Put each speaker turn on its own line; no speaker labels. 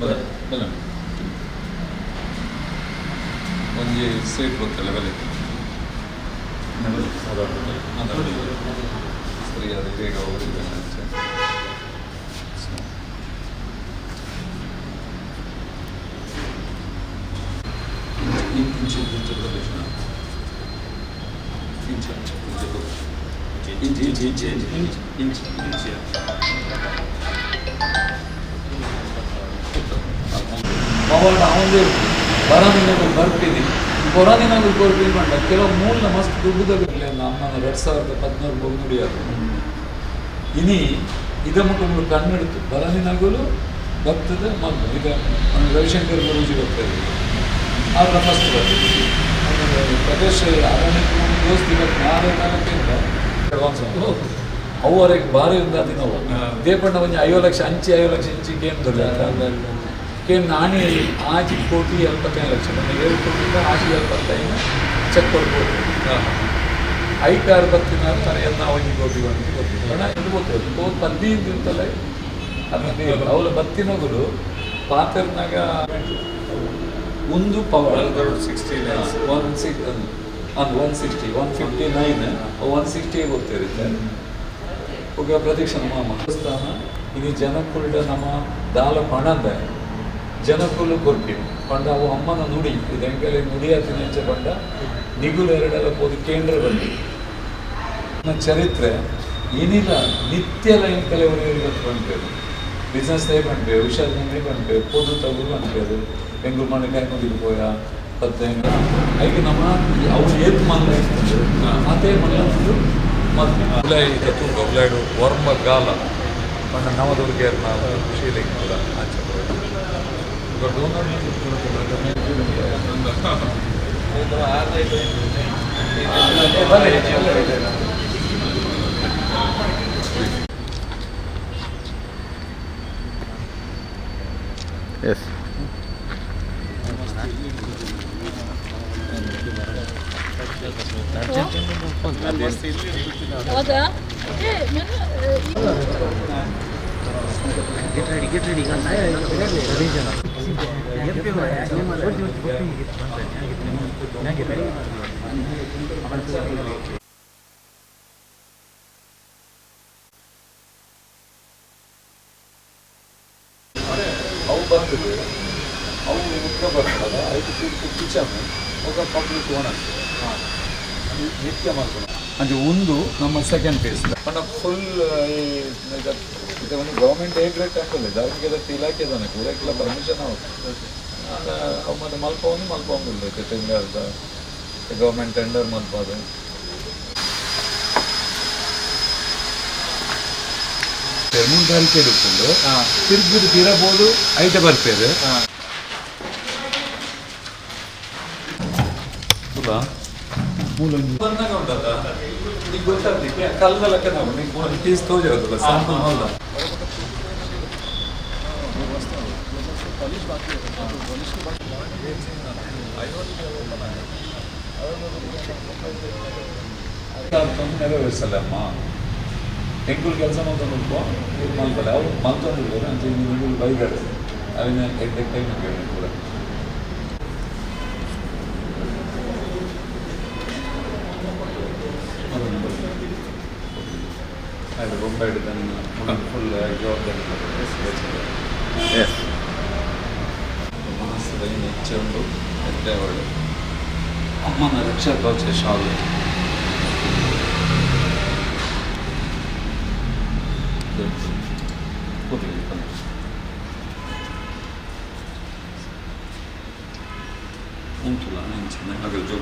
बघा म्हणजे सेट होत त्याला वेळ स्त्री आधी वेगा वगैरे तीन तीनशे तीनशे प्रदर्शन inch, inch, inch, inch, inch, inch, inch, ಅವಾಗ ಅವನು ಬರ ದಿನಗಳು ಬರ್ತೀನಿ ಬರ ದಿನಗಳು ಕೆಲವು ಮೂಲ ಮಸ್ತ್ ದುಡ್ಡುದಾಗಿರಲಿ ಅಮ್ಮನ ಎರಡು ಸಾವಿರದ ಹದಿನಾರು ಬಹುನುಡಿ ಇನಿ ಇದ ಮುಖಗಳು ಕಣ್ಣಿಡ್ತು ಬರ ದಿನಗಳು ಬರ್ತದೆ ಮದ್ದು ಈಗ ರವಿಶಂಕರ್ ಗುರುಜಿ ಬರ್ತಾರೆ ಆದ್ರೆ ಮಸ್ತ್ ಬರ್ತೀವಿ ಪ್ರದೇಶ ಅರಣ್ಯ ದೋಸ್ತಿ ಇವತ್ತು ನಾಳೆ ಅಡ್ವಾನ್ಸ್ ಅವರಿಗೆ ಭಾರಿ ಉಂದಾದಿ ನಾವು ದೇಪಣ್ಣ ಒಂಜಿ ಐವತ್ತು ಲಕ್ಷ ಅಂಚಿ ಐವತ್ತು ಲಕ್ಷ ಇಂಚಿ ಗೇಮ್ ದೊಡ್ಡ ಕೇನ್ ನಾನೇ ಆಚೆ ಕೋಟಿ ಎಲ್ಪತ್ತೈದು ಲಕ್ಷ. ಬಂದು ಏಳು ಕೋಟಿಯಿಂದ ಆಚೆ ಎಲ್ಪತ್ತೈದು ಚೆಕ್ ಕೊಡ್ಬೋದು. ಐ ಕಾರ್ ಬರ್ತೀನಿ ಅಂತಾರೆ ಎಲ್ಲ ಒಂಜಿ ಕೋಟಿ ಬಂದು ಗೊತ್ತಿಲ್ಲ ಇದು ಗೊತ್ತಿಲ್ಲ ಓ ಪದ್ದಿಯಿಂದ ಇರ್ತಲ್ಲ ಅದನ್ನ ಅವಳು ಬತ್ತಿನೋಗಳು ಪಾತ್ರನಾಗ ಒಂದು ಪವರ್ ಸಿಕ್ಸ್ಟಿ ಒನ್ ಸಿಕ್ಸ್ ಒಂದು one sixty one fifty nine one sixty ಗೊತ್ತಿರುತ್ತೆ. ಒಬ್ಬ ಪ್ರದೀಕ್ಷ ನಮ್ಮ ದೇವಸ್ಥಾನ ಇದು ಜನಕ್ಕುಳ್ಳ ನಮ್ಮ ದಾಲ ಪಣಂದ ಜನಕ್ಕುಲು ಕೊರ್ಪಿ ಪಂಡ ಅವು ಅಮ್ಮನ ನುಡಿ. ಇದು ಹೆಂಗೆಲ್ಲ ನುಡಿಯಾತಿನ ಹೆಂಚೆ ಪಂಡ ನಿಗುಲು ಎರಡೆಲ್ಲ ಹೋದ ಕೇಂದ್ರ ನನ್ನ ಚರಿತ್ರೆ, ಏನಿಲ್ಲ, ನಿತ್ಯ ಲೈನ್ ಕೆಲವರು ಇವತ್ತು ಬಂದ್ಬೇಕು ಬಿಸ್ನೆಸ್ ಟೈಪ್ ಹುಷಾರ್ ಹುಷಾರಿನಲ್ಲಿ ಬಂದ್ಬೇಕು ಪೊದು ತಗುಲು ಅನ್ಬೇಕು ಬೆಂಗಳೂರು ಮಾಡಿ ಕಾಯ್ಕೊಂಡಿದ್ದು ಪೋಯ. ಇಪ್ಪತ್ತೈದು ಐದು ನಮ್ಮ ಅವ್ರು ಏತ್ ಮಲ್ಲ ಇತ್ತು ಅದೇ ಮಲ್ಲ ಒಂದು ಮತ್ತು ಒಳ್ಳೆ ಈಗ ತುಂಬ ಒಳ್ಳೆಯದು ವರ್ಮ ಗಾಲ. ಬಣ್ಣ ನವದುರ್ಗೆ ನಾವು ಖುಷಿಯಲ್ಲಿ ಇಕ್ಕಲ್ಲ ಆಚೆ
ಎಸ್
ಹೌದಾ ಗೆಟ್ ರೆಡಿ
ಗೆಟ್ ರೆಡಿ ಅವು ಬಂದಿದೆ ಅವನು ಮುಖ್ಯ ಬರ್ತಾಗ ಐದು ಫೀಟ್ ಕಿಚನ್ ಒಬ್ಬ ಪಬ್ಲಿಕ್ ಓನರ್ ನಿತ್ಯ ಮಾಡ್ಕೊಂಡು ಅಂದರೆ ಒಂದು ನಮ್ಮ ಸೆಕೆಂಡ್ ಫೇಸ್ ಪಂಡ ಫುಲ್ ಈ ಇದು ಒಂದು ಗೌರ್ಮೆಂಟ್ ಹೇಗ್ ರೇಟ್ ಹಾಕಲ್ಲ ದಾವಣಗೆರೆ ಇಲಾಖೆ ಇದಾನೆ. ಕೂಡಕ್ಕೆಲ್ಲ ಪರ್ಮಿಷನ್ ಅವ್ರು. ಮತ್ತೆ ಮಲ್ಪ ಒಂದು ಮಲ್ಪ ಒಂದು ಟೆಂಡರ್ದ ಗೌರ್ಮೆಂಟ್ ಟೆಂಡರ್ ಮಲ್ಪದು ಮೂರು ತಾರೀಕು ಇರುತ್ತಂದು ತಿರುಗಿದು ತಿರಬಹುದು ಐತೆ ಹಾ. ಸ್ವಲ್ಪ ಮೂಲಂಗಿ ಬಂದಾಗ ಉಂಟದ ಈಗ ಗೊತ್ತಾಗ್ಲಿಕ್ಕೆ ಕಲ್ಲದ ಲೆಕ್ಕ ನಾವು ನೀವು ಟೀಸ್ ತೋಜಿರೋದಲ್ಲ ಸಾಂಪಲ್ ಹೌದ ನೆರವೇರಿಸಲ್ಲಮ್ಮ ಎಂಗುಲ್ ಕೆಲಸ ಮಾಡ್ಕೊಂಡು ಮಲ್ತಾರೆ ಅವ್ರು ಮಲ್ತಾರೆ ಅಂತ ಬೈಗಾಡ್ತಾರೆ ಅವಿನ ಎಡ್ ಟೈಮ್ ಕೇಳಿ ಕೂಡ. and bombay then
wonderful
uh, job that yes మనసులైన ఇచ్చేవాడు పెట్టేవాడు అమ్మ నా రక్షతో చేసేవాళ్ళు ఇంట్లో నేను చిన్న